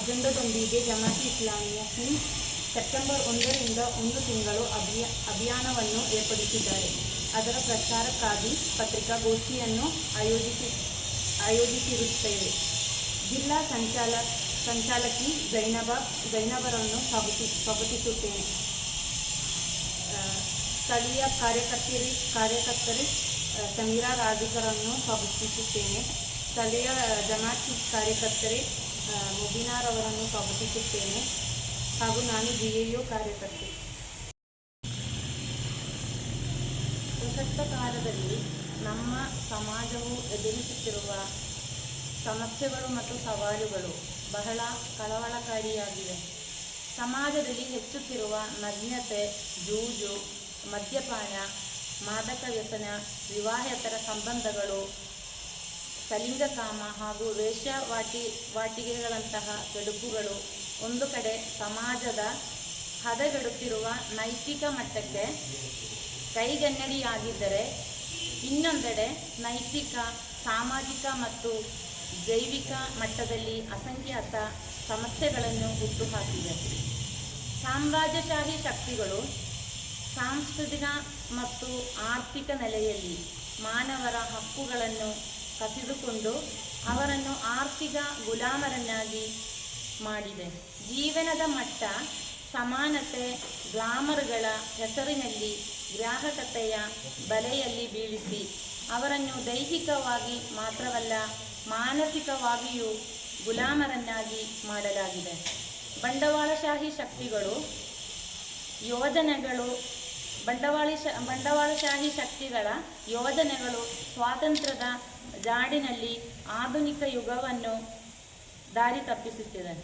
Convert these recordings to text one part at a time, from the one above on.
ಅಜೆಂಡದೊಂದಿಗೆ ಜಮಾತಿ Islamia Hind September ಒಂದರಿಂದ ಒಂದು ತಿಂಗಳು ಅಭಿಯ, ಅಭಿಯಾನವನ್ನು ಏರ್ಪಡಿಸಿದ್ದಾರೆ. ಅದರ ಪ್ರಚಾರಕ್ಕಾಗಿ ಪತ್ರಿಕಾಗೋಷ್ಠಿಯನ್ನು ಆಯೋಜಿಸಿ, ಆಯೋಜಿಸಿರುತ್ತೇವೆ. ಜಿಲ್ಲಾ ಸಂಚಾಲ, ಸಂಚಾಲಕಿ ಜೈನಬ, ಜೈನಬರನ್ನು ಸ್ವಾಗತಿ, ಸ್ವಾಗತಿಸುತ್ತೇನೆ. ಸ್ಥಳೀಯ ಕಾರ್ಯಕರ್ತರಿ ಕಾರ್ಯಕರ್ತರಿ ಸಮೀರಾ ರಾಧಿಕರನ್ನು ಸ್ವಾಗತಿಸುತ್ತೇನೆ. ಸ್ಥಳೀಯ ಜಮಾತಿ ಕಾರ್ಯಕರ್ತರಿ ಆ, ಮುಬೀನಾರವರನ್ನು ಸ್ವಾಗತಿಸುತ್ತೇನೆ. ಹಾಗೂ ನಾನು ಬಿ ಎ ಯು ಕಾರ್ಯಕರ್ತೆ. ಪ್ರಸಕ್ತ ಕಾಲದಲ್ಲಿ ನಮ್ಮ ಸಮಾಜವು ಎದುರಿಸುತ್ತಿರುವ ಸಮಸ್ಯೆಗಳು ಮತ್ತು ಸವಾಲುಗಳು ಬಹಳ ಕಳವಳಕಾರಿಯಾಗಿವೆ. ಸಮಾಜದಲ್ಲಿ ಹೆಚ್ಚುತ್ತಿರುವ ನಗ್ನತೆ ಜೂಜು ಮದ್ಯಪಾನ ಮಾದಕ ವ್ಯಸನ ವಿವಾಹೇತರ ಸಂಬಂಧಗಳು ಸಲಿಂಗಕಾಮ ಹಾಗೂ ವೇಶ್ಯಾವಾಟಿ ವಾಟಿಕೆಗಳಂತಹ ಕೆಡುಕುಗಳು ಒಂದು ಕಡೆ ಸಮಾಜದ ಹದಗೆಡುತ್ತಿರುವ ನೈತಿಕ ಮಟ್ಟಕ್ಕೆ ಕೈಗನ್ನಡಿಯಾಗಿದ್ದರೆ ಇನ್ನೊಂದೆಡೆ ನೈತಿಕ, ಸಾಮಾಜಿಕ ಮತ್ತು ಜೈವಿಕ ಮಟ್ಟದಲ್ಲಿ ಅಸಂಖ್ಯಾತ ಸಮಸ್ಯೆಗಳನ್ನು ಹುಟ್ಟುಹಾಕಿದೆ ಸಾಮ್ರಾಜ್ಯಶಾಹಿ ಶಕ್ತಿಗಳು ಸಾಂಸ್ಕೃತಿಕ ಮತ್ತು ಆರ್ಥಿಕ ನೆಲೆಯಲ್ಲಿ ಮಾನವರ ಹಕ್ಕುಗಳನ್ನು ಕಸಿದುಕೊಂಡು ಅವರನ್ನು ಆರ್ಥಿಕ ಗುಲಾಮರನ್ನಾಗಿ ಮಾಡಿದೆ. ಜೀವನದ ಮಟ್ಟ, ಸಮಾನತೆ, ಗ್ಲಾಮರ್ಗಳ ಹೆಸರಿನಲ್ಲಿ ಗ್ರಾಹಕತೆಯ ಬಲೆಯಲ್ಲಿ ಬೀಳಿಸಿ, ಅವರನ್ನು ದೈಹಿಕವಾಗಿ ಮಾತ್ರವಲ್ಲ, ಮಾನಸಿಕವಾಗಿಯೂ ಗುಲಾಮರನ್ನಾಗಿ ಮಾಡಲಾಗಿದೆ. ಬಂಡವಾಳಶಾಹಿ ಶಕ್ತಿಗಳು ಯೋಜನೆಗಳು ಬಂಡವಾಳಿ ಬಂಡವಾಳಶಾಹಿ ಶಕ್ತಿಗಳ ಯೋಜನೆಗಳು ಸ್ವಾತಂತ್ರ್ಯದ ಜಾಡಿನಲ್ಲಿ ಆಧುನಿಕ ಯುಗವನ್ನು ದಾರಿ ತಪ್ಪಿಸುತ್ತಿದೆ.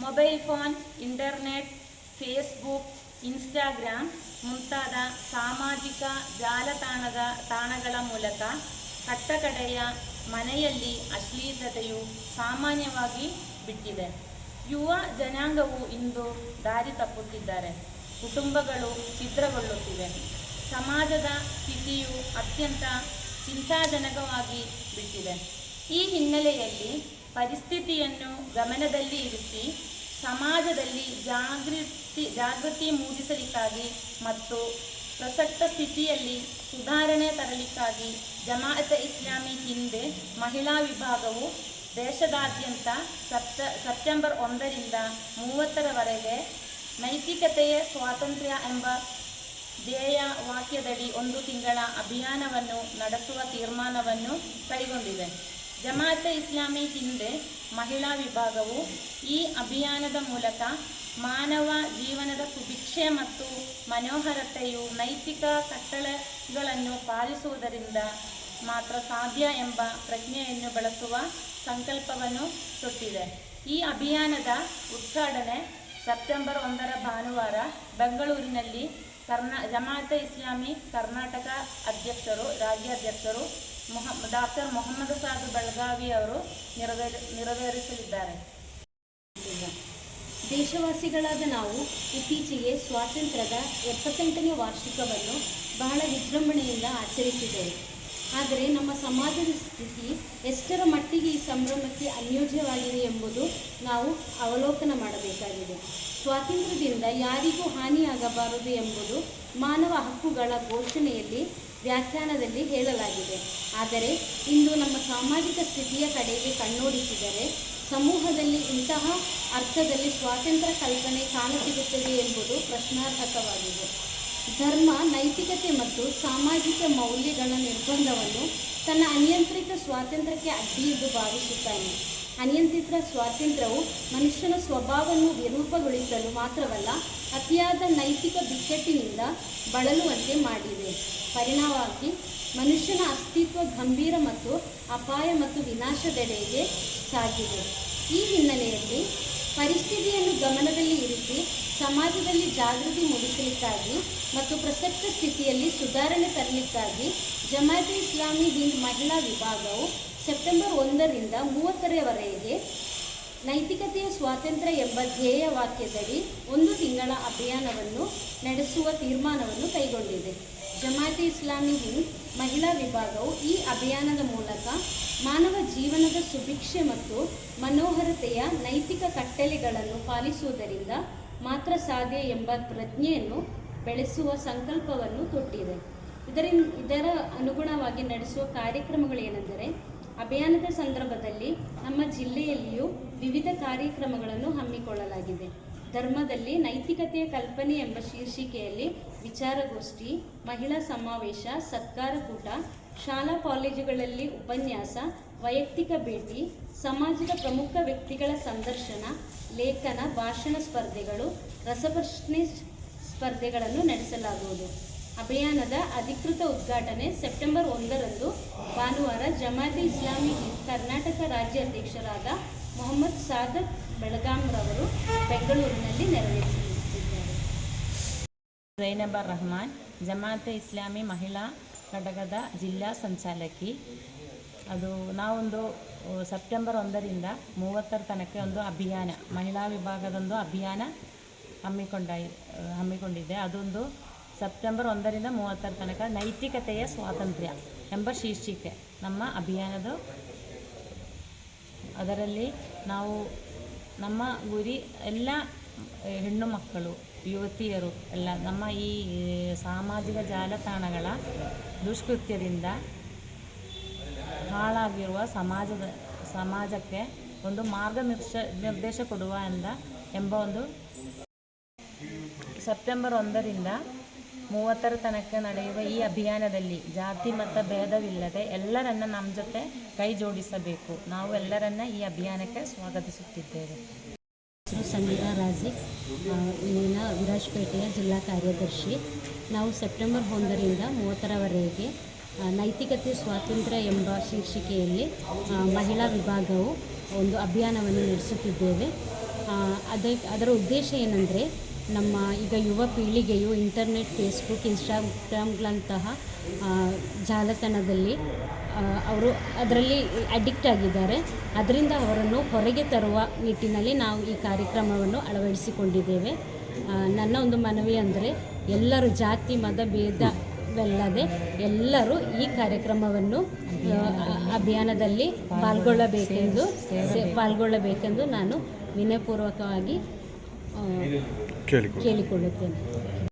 Mobile phone, internet, Facebook, Instagram ಮುಂತಾದ ಸಾಮಾಜಿಕ ಜಾಲತಾಣದ ತಾಣಗಳ ಮೂಲಕ ಕಟ್ಟಕಡೆಯ ಮನೆಯಲ್ಲಿ ಅಶ್ಲೀಲತೆಯು ಸಾಮಾನ್ಯವಾಗಿ ಬಿಟ್ಟಿದೆ. ಯುವ ಜನಾಂಗವು ಇಂದು ದಾರಿ ತಪ್ಪುತ್ತಿದ್ದಾರೆ. ಕುಟುಂಬಗಳು ಛಿದ್ರಗೊಳ್ಳುತ್ತಿವೆ. ಸಮಾಜದ ಸ್ಥಿತಿಯು ಅತ್ಯಂತ ಚಿಂತಾಜನಕವಾಗಿ ಬಿಟ್ಟಿದೆ. ಈ ಹಿನ್ನೆಲೆಯಲ್ಲಿ ಪರಿಸ್ಥಿತಿಯನ್ನು ಗಮನದಲ್ಲಿ ಇರಿಸಿ, ಸಮಾಜದಲ್ಲಿ ಜಾಗೃತಿ ಜಾಗೃತಿ ಮೂಡಿಸಲಿಕ್ಕಾಗಿ ಮತ್ತು ಪ್ರಸಕ್ತ ಸ್ಥಿತಿಯಲ್ಲಿ ಸುಧಾರಣೆ ತರಲಿಕ್ಕಾಗಿ ಜಮಾಯತ್ ಇಸ್ಲಾಮಿ ಹಿಂದೆ ಮಹಿಳಾ ವಿಭಾಗವು ದೇಶದಾದ್ಯಂತ ಸಪ್ತ, ಸೆಪ್ಟೆಂಬರ್ ಒಂದರಿಂದ ಮೂವತ್ತರವರೆಗೆ ನೈತಿಕತೆಯೇ ಸ್ವಾತಂತ್ರ್ಯ ಎಂಬ ಧ್ಯೇಯ ವಾಕ್ಯದಡಿ ಒಂದು ತಿಂಗಳ ಅಭಿಯಾನವನ್ನು ನಡೆಸುವ ತೀರ್ಮಾನವನ್ನು ಕೈಗೊಂಡಿದೆ. ಜಮಾತೆ ಇಸ್ಲಾಮಿ ಹಿಂದೆ ಮಹಿಳಾ ವಿಭಾಗವು ಈ ಅಭಿಯಾನದ ಮೂಲಕ ಮಾನವ ಜೀವನದ ಸುಭಿಕ್ಷೆ ಮತ್ತು ಮನೋಹರತೆಯು ನೈತಿಕ ಕಟ್ಟಳೆಗಳನ್ನು ಪಾಲಿಸುವುದರಿಂದ ಮಾತ್ರ ಸಾಧ್ಯ ಎಂಬ ಪ್ರಜ್ಞೆಯನ್ನು ಬಳಸುವ ಸಂಕಲ್ಪವನ್ನು ತೊಟ್ಟಿದೆ. ಈ ಅಭಿಯಾನದ ಉದ್ಘಾಟನೆ ಸೆಪ್ಟೆಂಬರ್ ಒಂದರ ಭಾನುವಾರ ಬೆಂಗಳೂರಿನಲ್ಲಿ ಕರ್ನಾ, ಜಮಾತೆ ಇಸ್ಲಾಮಿ ಕರ್ನಾಟಕ ಅಧ್ಯಕ್ಷರು, ರಾಜ್ಯಾಧ್ಯಕ್ಷರು ಮೊಹ, ಡಾಕ್ಟರ್ ಮೊಹಮ್ಮದ್ ಸಾದ್ ಬೆಳಗಾವಿ ಅವರು ನೆರವೇರಿ, ನೆರವೇರಿಸಲಿದ್ದಾರೆ. ದೇಶವಾಸಿಗಳಾದ ನಾವು ಇತ್ತೀಚೆಗೆ ಸ್ವಾತಂತ್ರ್ಯದ ಎಪ್ಪತ್ತೆಂಟನೇ ವಾರ್ಷಿಕವನ್ನು ಬಹಳ ವಿಜೃಂಭಣೆಯಿಂದ ಆಚರಿಸಿದ್ದೇವೆ. ಆದರೆ ನಮ್ಮ ಸಮಾಜದ ಸ್ಥಿತಿ ಎಷ್ಟರ ಮಟ್ಟಿಗೆ ಈ ಸಂಭ್ರಮಕ್ಕೆ ಅನ್ಯೋಜ್ಯವಾಗಿದೆ ಎಂಬುದು ನಾವು ಅವಲೋಕನ ಮಾಡಬೇಕಾಗಿದೆ. ಸ್ವಾತಂತ್ರ್ಯದಿಂದ ಯಾರಿಗೂ ಹಾನಿಯಾಗಬಾರದು ಎಂಬುದು ಮಾನವ ಹಕ್ಕುಗಳ ಘೋಷಣೆಯಲ್ಲಿ ವ್ಯಾಖ್ಯಾನದಲ್ಲಿ ಹೇಳಲಾಗಿದೆ. ಆದರೆ ಇಂದು ನಮ್ಮ ಸಾಮಾಜಿಕ ಸ್ಥಿತಿಯ ಕಡೆಗೆ ಕಣ್ಣೋಡಿಸಿದರೆ ಸಮೂಹದಲ್ಲಿ ಇಂತಹ ಅರ್ಥದಲ್ಲಿ ಸ್ವಾತಂತ್ರ್ಯ ಕಲ್ಪನೆ ಕಾಣಸಿಗುತ್ತದೆ ಎಂಬುದು ಪ್ರಶ್ನಾರ್ಹಕವಾಗಿದೆ ಧರ್ಮ, ನೈತಿಕತೆ ಮತ್ತು ಸಾಮಾಜಿಕ ಮೌಲ್ಯಗಳ ನಿರ್ಬಂಧವನ್ನು ತನ್ನ ಅನಿಯಂತ್ರಿತ ಸ್ವಾತಂತ್ರ್ಯಕ್ಕೆ ಅಡ್ಡಿ ಎಂದು ಭಾವಿಸುತ್ತಾನೆ. ಅನಿಯಂತ್ರಿತ ಸ್ವಾತಂತ್ರ್ಯವು ಮನುಷ್ಯನ ಸ್ವಭಾವವನ್ನು ವಿರೂಪಗೊಳಿಸಲು ಮಾತ್ರವಲ್ಲ, ಅತಿಯಾದ ನೈತಿಕ ಬಿಕ್ಕಟ್ಟಿನಿಂದ ಬಳಲುವಂತೆ ಮಾಡಿದೆ. ಪರಿಣಾಮವಾಗಿ, ಮನುಷ್ಯನ ಅಸ್ತಿತ್ವ ಗಂಭೀರ ಮತ್ತು ಅಪಾಯ ಮತ್ತು ವಿನಾಶದೆಡೆಗೆ ಸಾಗಿದೆ. ಈ ಹಿನ್ನೆಲೆಯಲ್ಲಿ ಪರಿಸ್ಥಿತಿಯನ್ನು ಗಮನದಲ್ಲಿ ಇರಿಸಿ, ಸಮಾಜದಲ್ಲಿ ಜಾಗೃತಿ ಮೂಡಿಸಲಿಕ್ಕಾಗಿ ಮತ್ತು ಪ್ರಸಕ್ತ ಸ್ಥಿತಿಯಲ್ಲಿ ಸುಧಾರಣೆ ತರಲಿಕ್ಕಾಗಿ ಜಮಾತೆ ಇಸ್ಲಾಮಿ ಹಿಂದ್ ಮಹಿಳಾ ವಿಭಾಗವು ಸೆಪ್ಟೆಂಬರ್ ಒಂದರಿಂದ ಮೂವತ್ತರವರೆಗೆ ನೈತಿಕತೆಯ ಸ್ವಾತಂತ್ರ್ಯ ಎಂಬ ಧ್ಯೇಯ ವಾಕ್ಯದಡಿ ಒಂದು ತಿಂಗಳ ಅಭಿಯಾನವನ್ನು ನಡೆಸುವ ತೀರ್ಮಾನವನ್ನು ಕೈಗೊಂಡಿದೆ. ಜಮಾತೆ ಇಸ್ಲಾಮಿ ಹಿಂದ್ ಮಹಿಳಾ ವಿಭಾಗವು ಈ ಅಭಿಯಾನದ ಮೂಲಕ ಮಾನವ ಜೀವನದ ಸುಭಿಕ್ಷೆ ಮತ್ತು ಮನೋಹರತೆಯ ನೈತಿಕ ಕಟ್ಟಲೆಗಳನ್ನು ಪಾಲಿಸುವುದರಿಂದ ಮಾತ್ರ ಸಾಧ್ಯ ಎಂಬ ಪ್ರಜ್ಞೆಯನ್ನು ಬೆಳೆಸುವ ಸಂಕಲ್ಪವನ್ನು ತೊಟ್ಟಿದೆ. ಇದರಿಂದ ಇದರ ಅನುಗುಣವಾಗಿ ನಡೆಸುವ ಕಾರ್ಯಕ್ರಮಗಳೇನೆಂದರೆ ಅಭಿಯಾನದ ಸಂದರ್ಭದಲ್ಲಿ ನಮ್ಮ ಜಿಲ್ಲೆಯಲ್ಲಿಯೂ ವಿವಿಧ ಕಾರ್ಯಕ್ರಮಗಳನ್ನು ಹಮ್ಮಿಕೊಳ್ಳಲಾಗಿದೆ. ಧರ್ಮದಲ್ಲಿ ನೈತಿಕತೆಯ ಕಲ್ಪನೆ ಎಂಬ ಶೀರ್ಷಿಕೆಯಲ್ಲಿ ವಿಚಾರಗೋಷ್ಠಿ, ಮಹಿಳಾ ಸಮಾವೇಶ ಸತ್ಕಾರ ಕೂಟ, ಶಾಲಾ ಕಾಲೇಜುಗಳಲ್ಲಿ ಉಪನ್ಯಾಸ, ವೈಯಕ್ತಿಕ ಭೇಟಿ, ಸಮಾಜದ ಪ್ರಮುಖ ವ್ಯಕ್ತಿಗಳ ಸಂದರ್ಶನ, ಲೇಖನ, ಭಾಷಣ ಸ್ಪರ್ಧೆಗಳು, ರಸಪ್ರಶ್ನೆ ಸ್ಪರ್ಧೆಗಳನ್ನು ನಡೆಸಲಾಗುವುದು. ಅಭಿಯಾನದ ಅಧಿಕೃತ ಉದ್ಘಾಟನೆ ಸೆಪ್ಟೆಂಬರ್ ಒಂದರಂದು ಭಾನುವಾರ ಜಮಾತೆ ಇಸ್ಲಾಮಿ ಕರ್ನಾಟಕ ರಾಜ್ಯ ಅಧ್ಯಕ್ಷರಾದ ಮೊಹಮ್ಮದ್ ಸಾದತ್ ಬೆಳಗಾಂರವರು ಬೆಂಗಳೂರಿನಲ್ಲಿ ನೆರವೇರಿಸಿದ್ದಾರೆ ಜೈನಬ ರಹಮಾನ್, ಜಮಾತೆ ಇಸ್ಲಾಮಿ ಮಹಿಳಾ ಘಟಕದ ಜಿಲ್ಲಾ ಸಂಚಾಲಕಿ. ಅದು ನಾವೊಂದು ಸೆಪ್ಟೆಂಬರ್ ಒಂದರಿಂದ ಮೂವತ್ತರ ತನಕ ಒಂದು ಅಭಿಯಾನ, ಮಹಿಳಾ ವಿಭಾಗದೊಂದು ಅಭಿಯಾನ ಹಮ್ಮಿಕೊಂಡ ಹಮ್ಮಿಕೊಂಡಿದೆ. ಅದೊಂದು ಸೆಪ್ಟೆಂಬರ್ ಒಂದರಿಂದ ಮೂವತ್ತರ ತನಕ ನೈತಿಕತೆಯ ಸ್ವಾತಂತ್ರ್ಯ ಎಂಬ ಶೀರ್ಷಿಕೆ. ನಮ್ಮ ಅಭಿಯಾನದ ಅದರಲ್ಲಿ ನಾವು ನಮ್ಮ ಗುರಿ ಎಲ್ಲ ಹೆಣ್ಣು ಮಕ್ಕಳು, ಯುವತಿಯರು ಎಲ್ಲ ನಮ್ಮ ಈ ಸಾಮಾಜಿಕ ಜಾಲತಾಣಗಳ ದುಷ್ಕೃತ್ಯದಿಂದ ಹಾಳಾಗಿರುವ ಸಮಾಜದ, ಸಮಾಜಕ್ಕೆ ಒಂದು ಮಾರ್ಗನಿರ್ಶ ನಿರ್ದೇಶ ಕೊಡುವ ಎಂದ, ಎಂಬ ಒಂದು ಸೆಪ್ಟೆಂಬರ್ ಒಂದರಿಂದ ಮೂವತ್ತರ ತನಕ ನಡೆಯುವ ಈ ಅಭಿಯಾನದಲ್ಲಿ ಜಾತಿ ಮತ ಭೇದವಿಲ್ಲದೆ ಎಲ್ಲರನ್ನ ನಮ್ಮ ಜೊತೆ ಕೈ ಜೋಡಿಸಬೇಕು. ನಾವು ಎಲ್ಲರನ್ನ ಈ ಅಭಿಯಾನಕ್ಕೆ ಸ್ವಾಗತಿಸುತ್ತಿದ್ದೇವೆ. ಹೆಸರು ರಾಜಿ ಇಲ್ಲಿನ ವಿರಾಜಪೇಟೆಯ ಜಿಲ್ಲಾ ಕಾರ್ಯದರ್ಶಿ. ನಾವು ಸೆಪ್ಟೆಂಬರ್ ಒಂದರಿಂದ ಮೂವತ್ತರವರೆಗೆ ನೈತಿಕತೆ ಸ್ವಾತಂತ್ರ್ಯ ಎಂಬ ಶೀರ್ಷಿಕೆಯಲ್ಲಿ ಮಹಿಳಾ ವಿಭಾಗವು ಒಂದು ಅಭಿಯಾನವನ್ನು ನಡೆಸುತ್ತಿದ್ದೇವೆ. ಆ, ಅದೇ ಅದರ ಉದ್ದೇಶ ಏನಂದರೆ ನಮ್ಮ ಈಗ ಯುವ ಪೀಳಿಗೆಯು ಇಂಟರ್ನೆಟ್, ಫೇಸ್ಬುಕ್, ಇನ್ಸ್ಟಾಗ್ರಾಮ್ಗಳಂತಹ ಜಾಲತಾಣದಲ್ಲಿ ಅವರು ಅದರಲ್ಲಿ ಅಡಿಕ್ಟ್ ಆಗಿದ್ದಾರೆ. ಅದರಿಂದ ಅವರನ್ನು ಹೊರಗೆ ತರುವ ನಿಟ್ಟಿನಲ್ಲಿ ನಾವು ಈ ಕಾರ್ಯಕ್ರಮವನ್ನು ಅಳವಡಿಸಿಕೊಂಡಿದ್ದೇವೆ. ನನ್ನ ಒಂದು ಮನವಿ ಅಂದರೆ ಎಲ್ಲರೂ ಜಾತಿ, ಮತ ಭೇದವಲ್ಲದೆ ಎಲ್ಲರೂ ಈ ಕಾರ್ಯಕ್ರಮವನ್ನು ಅಭಿಯಾನದಲ್ಲಿ ಪಾಲ್ಗೊಳ್ಳಬೇಕೆಂದು ಪಾಲ್ಗೊಳ್ಳಬೇಕೆಂದು ನಾನು ವಿನಯಪೂರ್ವಕವಾಗಿ ಕೇಳಿಕೊಳ್ಳುತ್ತೇನೆ.